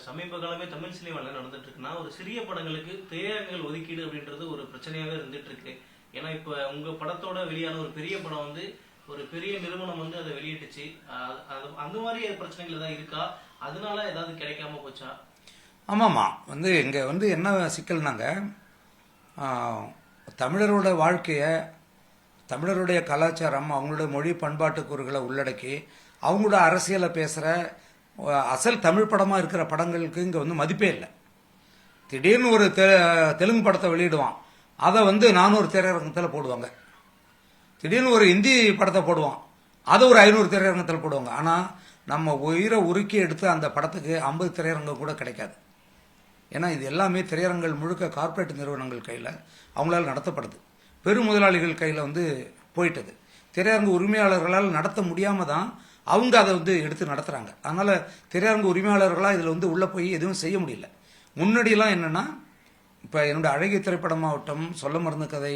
சமீப காலமே தமிழ் சினிமாவில் நடந்துட்டு இருக்குன்னா ஒரு சிறிய படங்களுக்கு திரையரங்குகள் ஒதுக்கீடு அப்படின்றது ஒரு பிரச்சனையாகவே இருந்துட்டு இருக்கு ஏன்னா இப்ப உங்க படத்தோட வெளியான ஒரு பெரிய படம் வந்து ஒரு பெரிய நிறுவனம் வந்து அதை வெளியிட்டுச்சு. அது- அந்த மாதிரி பிரச்சனைகள் ஏதாவது இருக்கா? அதனால ஏதாவது கிடைக்காம போச்சா? ஆமாம்மா வந்து இங்கே வந்து என்ன சிக்கல்னாங்க தமிழரோட வாழ்க்கையை தமிழருடைய கலாச்சாரம் அவங்களோட மொழி பண்பாட்டு கூறுகளை உள்ளடக்கி அவங்களோட அரசியலை பேசுகிற அசல் தமிழ் படமாக இருக்கிற படங்களுக்கு இங்கே வந்து மதிப்பே இல்லை. திடீர்னு ஒரு தெ தெலுங்கு படத்தை வெளியிடுவான். அதை வந்து நானூறு திரையரங்கத்தில் போடுவாங்க. திடீர்னு ஒரு ஹிந்தி படத்தை போடுவான். அதை ஒரு ஐநூறு திரையரங்கத்தில் போடுவாங்க. ஆனால் நம்ம உயிரை உருக்கி எடுத்து அந்த படத்துக்கு ஐம்பது திரையரங்கம் கூட கிடைக்காது. ஏன்னா இது எல்லாமே திரையரங்கள் முழுக்க கார்ப்பரேட் நிறுவனங்கள் கையில் அவங்களால நடத்தப்படுது. பெரு முதலாளிகள் கையில் வந்து போயிட்டது. திரையரங்கு உரிமையாளர்களால் நடத்த முடியாமல் தான் அவங்க அதை வந்து எடுத்து நடத்துகிறாங்க அதனால் திரையரங்கு உரிமையாளர்களாக இதில் வந்து உள்ளே போய் எதுவும் செய்ய முடியல. முன்னாடியெல்லாம் என்னென்னா இப்போ என்னோடய அழகிய திரைப்படமாகட்டும் சொல்ல மருந்து கதை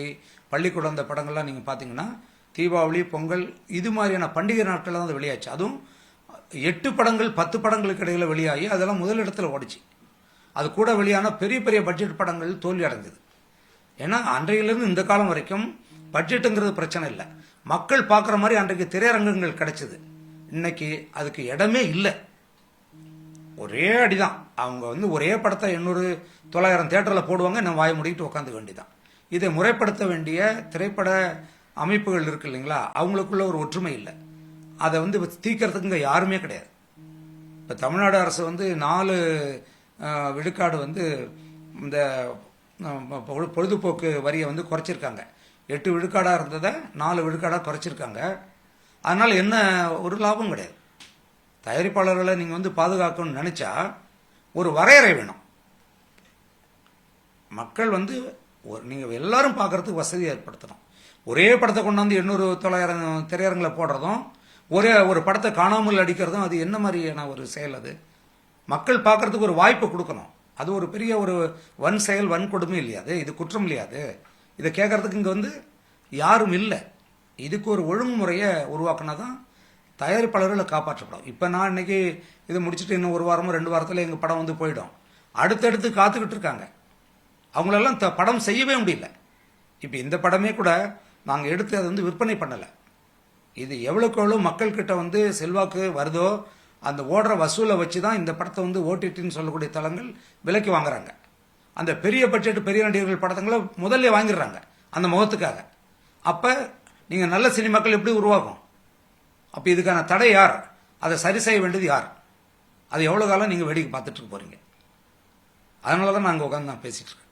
பள்ளிக்கூடம் அந்த படங்கள்லாம் நீங்கள் பார்த்தீங்கன்னா தீபாவளி பொங்கல் இது மாதிரியான பண்டிகை நாட்கள் தான் அது வெளியாச்சு. அதுவும் எட்டு படங்கள் பத்து படங்களுக்கு இடையில் வெளியாகி அதெல்லாம் முதலிடத்தில் ஓடிச்சு. அது கூட வெளியான பெரிய பெரிய பட்ஜெட் படங்கள் தோல்வி அடைஞ்சது. ஏன்னா அன்றையிலிருந்து இந்த காலம் வரைக்கும் பட்ஜெட்டுங்கிறது பிரச்சனை இல்லை. மக்கள் பார்க்குற மாதிரி அன்றைக்கு திரையரங்கங்கள் கிடைச்சிது. இன்னைக்கு அதுக்கு இடமே இல்லை. ஒரே அடிதான். அவங்க வந்து ஒரே படத்தை எண்ணூறு தொள்ளாயிரம் தேட்டரில் போடுவாங்க நான் வாய முடிக்கிட்டு உட்காந்து வேண்டியதான் இதை முறைப்படுத்த வேண்டிய திரைப்பட அமைப்புகள் இருக்கு இல்லைங்களா? அவங்களுக்குள்ள ஒரு ஒற்றுமை இல்லை. அதை வந்து தீக்கிறதுக்கு இங்கே யாருமே கிடையாது. இப்போ தமிழ்நாடு அரசு வந்து நாலு விழுக்காடு வந்து இந்த பொழுதுபோக்கு வரியை வந்து குறைச்சிருக்காங்க. எட்டு விழுக்காடாக இருந்ததை நாலு விழுக்காடாக குறைச்சிருக்காங்க. அதனால் என்ன ஒரு லாபம் கிடையாது. தயாரிப்பாளர்களை நீங்கள் வந்து பாதுகாக்கணும்னு நினச்சா ஒரு வரையறை வேணும். மக்கள் வந்து ஒரு நீங்கள் எல்லாரும் பார்க்கறதுக்கு வசதி ஏற்படுத்தணும். ஒரே படத்தை கொண்டாந்து எண்ணூறு தொள்ளாயிரம் திரையரங்களை போடுறதும் ஒரே ஒரு படத்தை காணாமல் அடிக்கிறதும் அது என்ன மாதிரியான ஒரு செயல் அது? மக்கள் பார்க்கறதுக்கு ஒரு வாய்ப்பு கொடுக்கணும். அது ஒரு பெரிய ஒரு வன் செயல் வன்கொடுமை இல்லையாது இது குற்றம் இல்லையாது இதை கேட்கறதுக்கு இங்கே வந்து யாரும் இல்லை. இதுக்கு ஒரு ஒழுங்குமுறையை உருவாக்கினா தான் தயாரிப்பாளர்களை காப்பாற்றப்படும். இப்போ நான் இன்றைக்கி இதை முடிச்சுட்டு இன்னும் ஒரு வாரமோ ரெண்டு வாரத்தில் எங்கள் படம் வந்து போயிடும். அடுத்தடுத்து காத்துக்கிட்டு இருக்காங்க. அவங்களெல்லாம் த- படம் செய்யவே முடியல. இப்போ இந்த படமே கூட நாங்கள் எடுத்து அதை வந்து விற்பனை பண்ணலை. இது எவ்வளோக்கு எவ்வளோ மக்கள்கிட்ட வந்து செல்வாக்கு வருதோ அந்த ஓடுற வசூலை வச்சு தான் இந்த படத்தை வந்து ஓடிடின்னு சொல்லக்கூடிய தளங்கள் விலைக்கு வாங்குறாங்க. அந்த பெரிய பட்ஜெட் பெரிய நடிகர்கள் படத்தங்களை முதல்ல வாங்கிடுறாங்க. அந்த முகத்துக்காக. அப்போ நீங்கள் நல்ல சினிமாக்கள் எப்படி உருவாகும்? அப்போ இதுக்கான தடை யார்? அதை சரி செய்ய வேண்டியது யார்? அது எவ்வளோ காலம் நீங்கள் வேடிக்கை பார்த்துட்டு போகிறீங்க அதனால தான் நாங்கள் உட்காந்து நான் பேசிகிட்டு இருக்கேன்.